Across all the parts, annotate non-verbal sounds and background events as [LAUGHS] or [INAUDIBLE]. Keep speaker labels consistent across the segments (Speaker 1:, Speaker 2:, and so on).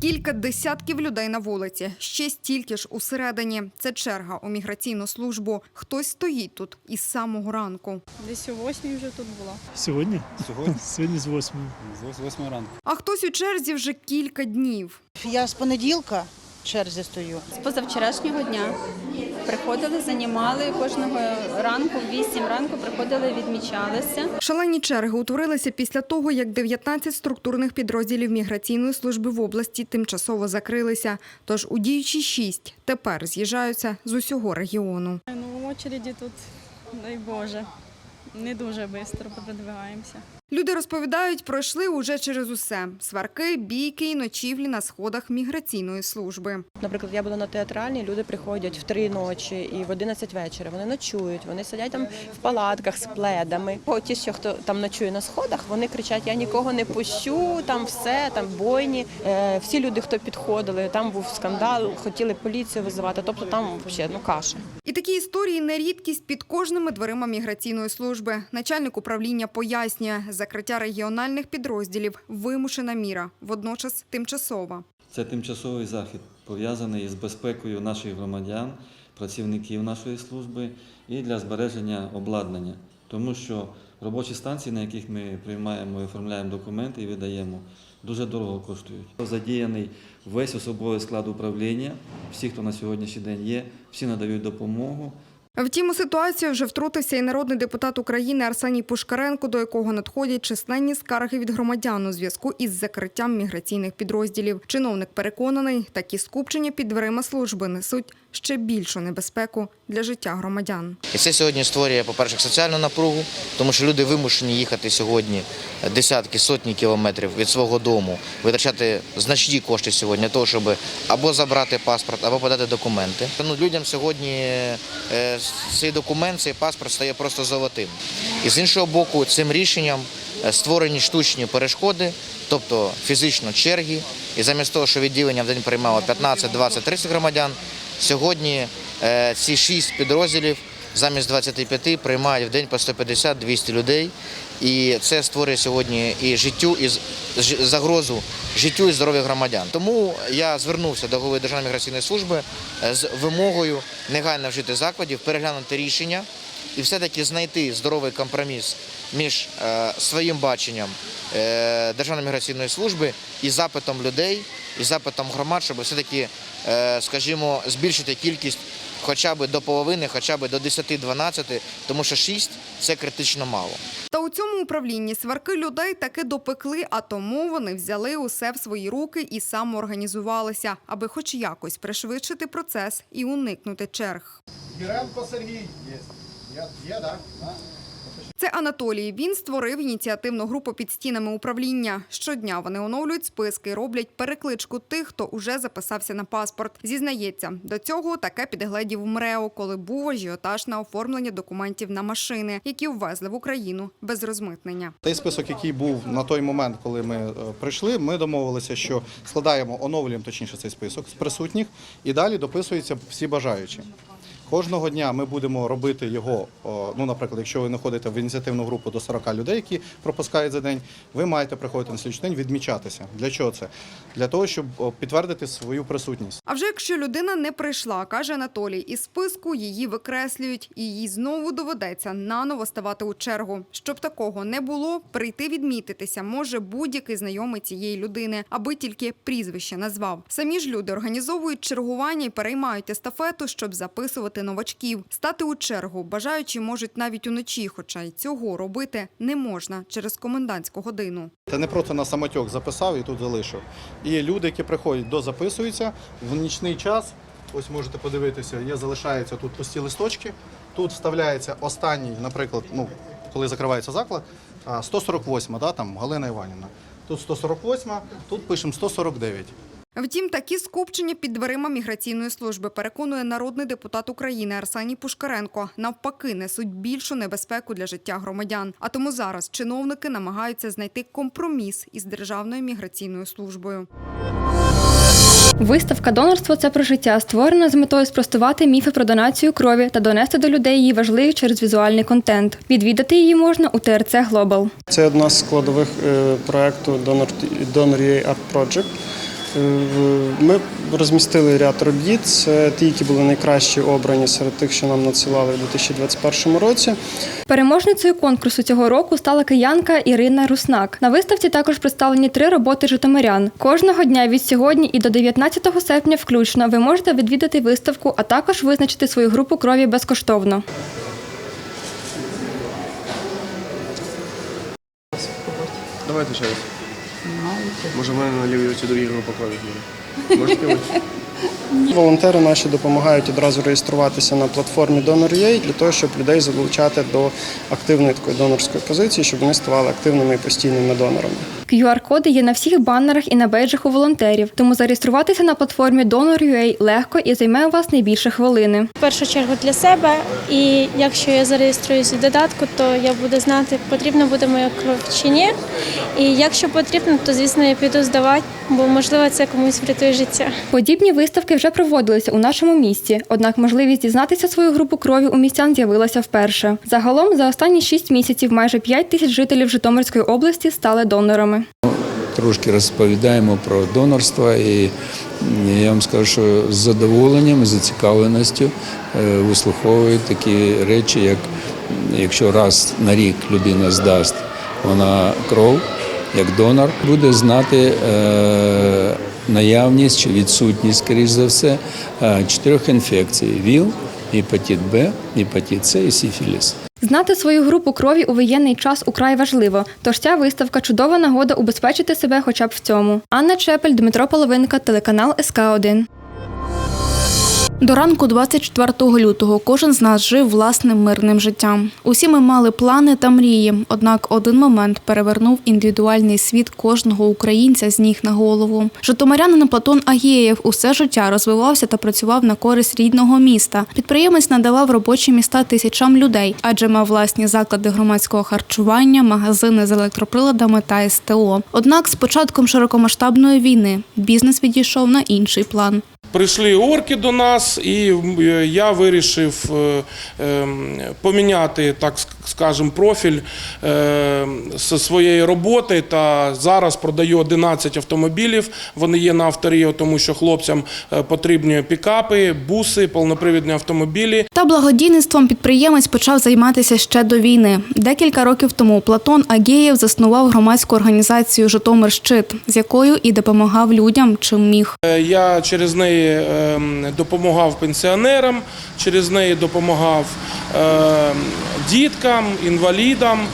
Speaker 1: Кілька десятків людей на вулиці, ще стільки ж усередині. Це черга у міграційну службу. Хтось стоїть тут із самого ранку.
Speaker 2: Десь о восьмій вже тут була.
Speaker 3: Сьогодні?
Speaker 4: Сьогодні [LAUGHS]
Speaker 3: Сьогодні з восьмої.
Speaker 4: з восьмої ранку.
Speaker 1: А хтось у черзі вже кілька днів.
Speaker 5: Я з понеділка в черзі стою.
Speaker 2: З позавчорашнього дня приходили, займали кожного ранку, в 8 ранку приходили, відмічалися.
Speaker 1: Шалені черги утворилися після того, як 19 структурних підрозділів міграційної служби в області тимчасово закрилися. Тож у діючі шість тепер з'їжджаються з усього регіону.
Speaker 2: Ну, очереді тут, дай Боже, не дуже швидко продвигаємося.
Speaker 1: Люди розповідають, пройшли уже через усе: сварки, бійки і ночівлі на сходах міграційної служби.
Speaker 6: Наприклад, я була на театральній, люди приходять в три ночі і в 11 вечора. Вони ночують, вони сидять там в палатках з пледами. Ті, що хто там ночує на сходах, вони кричать: Я нікого не пущу, там все, там бойні. Е, всі люди, хто підходили, там був скандал, хотіли поліцію визивати. Тобто там взагалі ну каша.
Speaker 1: І такі історії не рідкість під кожними дверима міграційної служби. Начальник управління пояснює, закриття регіональних підрозділів вимушена міра, водночас тимчасова.
Speaker 4: Це тимчасовий захід, пов'язаний з безпекою наших громадян, працівників нашої служби і для збереження обладнання. Тому що робочі станції, на яких ми приймаємо і оформляємо документи і видаємо, дуже дорого коштують. Задіяний весь особовий склад управління, всі, хто на сьогоднішній день є, всі надають допомогу.
Speaker 1: Втім, у ситуацію вже втрутився і народний депутат України Арсеній Пушкаренко, до якого надходять численні скарги від громадян у зв'язку із закриттям міграційних підрозділів. Чиновник переконаний, такі скупчення під дверима служби несуть ще більшу небезпеку для життя громадян.
Speaker 7: І це сьогодні створює, по-перше, соціальну напругу, тому що люди вимушені їхати сьогодні десятки, сотні кілометрів від свого дому, витрачати значні кошти сьогодні того, щоб або забрати паспорт, або подати документи. Ну, людям сьогодні е, цей документ, цей паспорт стає просто золотим. І з іншого боку, цим рішенням е, створені штучні перешкоди, тобто фізично черги. І замість того, що відділення в день приймало 15, 20, 30 громадян, сьогодні е, ці шість підрозділів замість 25 приймають в день по 150-200 людей. І це створює сьогодні і життю, і загрозу життю і здоров'ю громадян. Тому я звернувся до голови Державної міграційної служби е, з вимогою негайно вжити закладів, переглянути рішення і все-таки знайти здоровий компроміс між е, своїм баченням е, Державної міграційної служби і запитом людей, і запитом громад, щоб все-таки, е, скажімо, збільшити кількість хоча б до половини, хоча б до 10-12, тому що 6 – це критично мало.
Speaker 1: Та у цьому управлінні сварки людей таки допекли, а тому вони взяли усе в свої руки і самоорганізувалися, аби хоч якось пришвидшити процес і уникнути черг.
Speaker 8: Гіренко Сергій є. Є, є так?
Speaker 1: Це Анатолій. Він створив ініціативну групу під стінами управління. Щодня вони оновлюють списки, роблять перекличку тих, хто уже записався на паспорт. Зізнається, до цього таке підгледів МРЕО, коли був ажіотаж на оформлення документів на машини, які ввезли в Україну без розмитнення.
Speaker 8: Той список, який був на той момент, коли ми е, прийшли, ми домовилися, що складаємо, оновлюємо точніше цей список з присутніх, і далі дописуються всі бажаючі. Кожного дня ми будемо робити його. Ну, наприклад, якщо ви не ходите в ініціативну групу до 40 людей, які пропускають за день, ви маєте приходити на слідчий день, відмічатися. Для чого це? Для того, щоб підтвердити свою присутність.
Speaker 1: А вже якщо людина не прийшла, каже Анатолій, із списку її викреслюють, і їй знову доведеться наново ставати у чергу. Щоб такого не було, прийти відмітитися може будь-який знайомий цієї людини, аби тільки прізвище назвав. Самі ж люди організовують чергування і переймають естафету, щоб записувати новачків. Стати у чергу бажаючі можуть навіть уночі, хоча й цього робити не можна через комендантську годину.
Speaker 8: Та не просто на самотьок записав і тут залишив. І люди, які приходять, дозаписуються в нічний час. Ось можете подивитися, є залишаються тут пусті листочки. Тут вставляється останній, наприклад, ну коли закривається заклад, а, 148, да, там Галина Іванівна. Тут 148, тут пишемо 149.
Speaker 1: Втім, такі скупчення під дверима міграційної служби переконує народний депутат України Арсеній Пушкаренко. Навпаки, несуть більшу небезпеку для життя громадян. А тому зараз чиновники намагаються знайти компроміс із державною міграційною службою.
Speaker 9: Виставка Донорство це про життя створена з метою спростувати міфи про донацію крові та донести до людей її важливість через візуальний контент. Відвідати її можна у ТРЦ Глобал.
Speaker 10: Це одна з складових проекту Donor, Donor Art Project.
Speaker 3: В- Ми розмістили ряд робіт. Це ті, які були найкращі обрані серед тих, що нам надсилали у 2021 році.
Speaker 9: Переможницею конкурсу цього року стала киянка Ірина Руснак. На виставці також представлені три роботи житомирян. Кожного дня від сьогодні і до 19 серпня включно ви можете відвідати виставку, а також визначити свою групу крові безкоштовно.
Speaker 10: Давайте ще раз. Може, в мене на лівій оці другі група крові буде. Можете?
Speaker 3: Волонтери наші допомагають одразу реєструватися на платформі Donor.ua для того, щоб людей залучати до активної такої донорської позиції, щоб вони ставали активними і постійними донорами.
Speaker 9: QR-коди є на всіх банерах і на бейджах у волонтерів, тому зареєструватися на платформі Donor.ua легко і займе у вас не більше хвилини.
Speaker 11: в першу чергу для себе. І якщо я зареєструюсь в додатку, то я буду знати, потрібна буде моя кров чи ні. І якщо потрібно, то звісно я піду здавати, бо можливо це комусь врятує життя.
Speaker 9: Подібні виставки вже проводилися у нашому місті, однак можливість дізнатися свою групу крові у містян з'явилася вперше. Загалом за останні шість місяців майже 5 тисяч жителів Житомирської області стали донорами.
Speaker 12: трошки розповідаємо про донорство, і я вам скажу, що з задоволенням, з зацікавленістю е, вислуховують такі речі, як якщо раз на рік людина здасть вона кров як донор, буде знати е, наявність чи відсутність, скоріш за все, е, чотирьох інфекцій: ВІЛ, гепатит Б, гепатит С і сифіліс.
Speaker 9: Знати свою групу крові у воєнний час украй важливо, тож ця виставка чудова нагода убезпечити себе хоча б в цьому. Анна Чепель, Дмитро Половинка, телеканал СК 1
Speaker 13: До ранку 24 лютого кожен з нас жив власним мирним життям. Усі ми мали плани та мрії, однак один момент перевернув індивідуальний світ кожного українця з ніг на голову. Житомирянин Платон Агієв усе життя розвивався та працював на користь рідного міста. Підприємець надавав робочі міста тисячам людей, адже мав власні заклади громадського харчування, магазини з електроприладами та СТО. Однак з початком широкомасштабної війни бізнес відійшов на інший план.
Speaker 14: Прийшли орки до нас, і е, я вирішив е, ем, поміняти, так ск- скажем, профіль е, зі своєї роботи. Та зараз продаю 11 автомобілів. Вони є на авторіо, тому що хлопцям е, потрібні пікапи, буси, повнопривідні автомобілі.
Speaker 13: Та благодійництвом підприємець почав займатися ще до війни. Декілька років тому Платон Агієв заснував громадську організацію Житомир Щит, з якою і допомагав людям, чим міг.
Speaker 14: Е, Я через неї ем, допомагав пенсіонерам, через неї допомагав ем, діткам, інвалідам.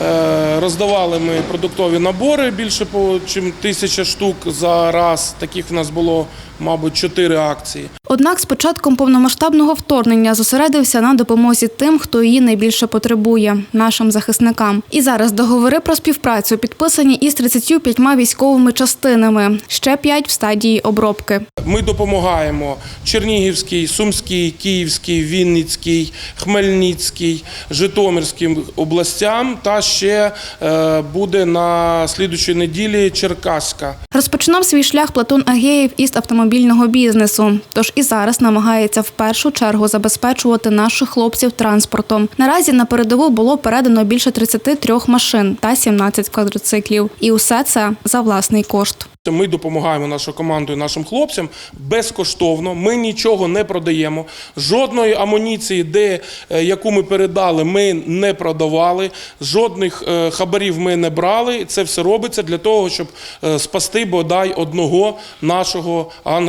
Speaker 14: Е, Роздавали ми продуктові набори більше по чим тисяча штук за раз. Таких в нас було, мабуть, чотири акції.
Speaker 13: Однак з початком повномасштабного вторгнення зосередився на допомозі тим, хто її найбільше потребує нашим захисникам. І зараз договори про співпрацю підписані із 35 військовими частинами, ще 5 в стадії обробки.
Speaker 14: Ми допомагаємо Чернігівській, Сумській, Київській, Вінницькій, Хмельницькій, Житомирським областям. Та ще е, буде на слідучій неділі Черкаська.
Speaker 13: Розпочинав свій шлях Платон Агеєв із автомобільного бізнесу. Тож і зараз намагається в першу чергу забезпечувати наших хлопців транспортом. Наразі на передову було передано більше 33 машин та 17 квадроциклів. І усе це за власний кошт.
Speaker 14: Ми допомагаємо нашою командою, нашим хлопцям безкоштовно. Ми нічого не продаємо. Жодної амуніції, де е, яку ми передали, ми не продавали. Жодних е, хабарів ми не брали. Це все робиться для того, щоб е, спасти бодай одного нашого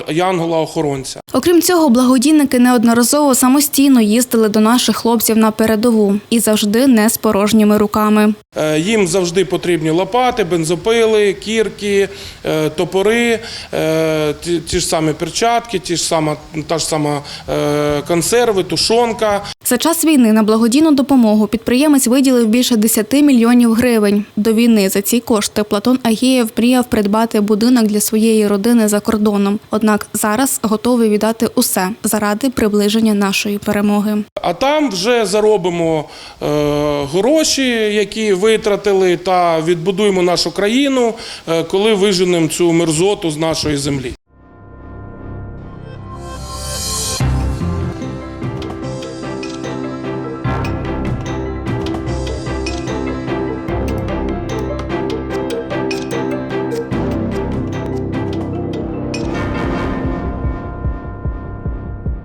Speaker 14: янгола-охоронця.
Speaker 13: Окрім цього, благодійники неодноразово самостійно їздили до наших хлопців на передову і завжди не з порожніми руками.
Speaker 14: Е, Їм завжди потрібні лопати, бензопили, кірки, е, топори, е, ті, ж самі перчатки, ті ж сама, та ж сама консерви, тушонка.
Speaker 13: За час війни на благодійну допомогу підприємець виділив більше 10 мільйонів гривень. До війни за ці кошти Платон Агієв мріяв придбати будинок для своєї родини за кордоном. Однак зараз готовий віддати усе заради приближення нашої перемоги.
Speaker 14: А там вже заробимо е, гроші, які витратили, та відбудуємо нашу країну, е, коли виженемо цю мерзоту з нашої землі.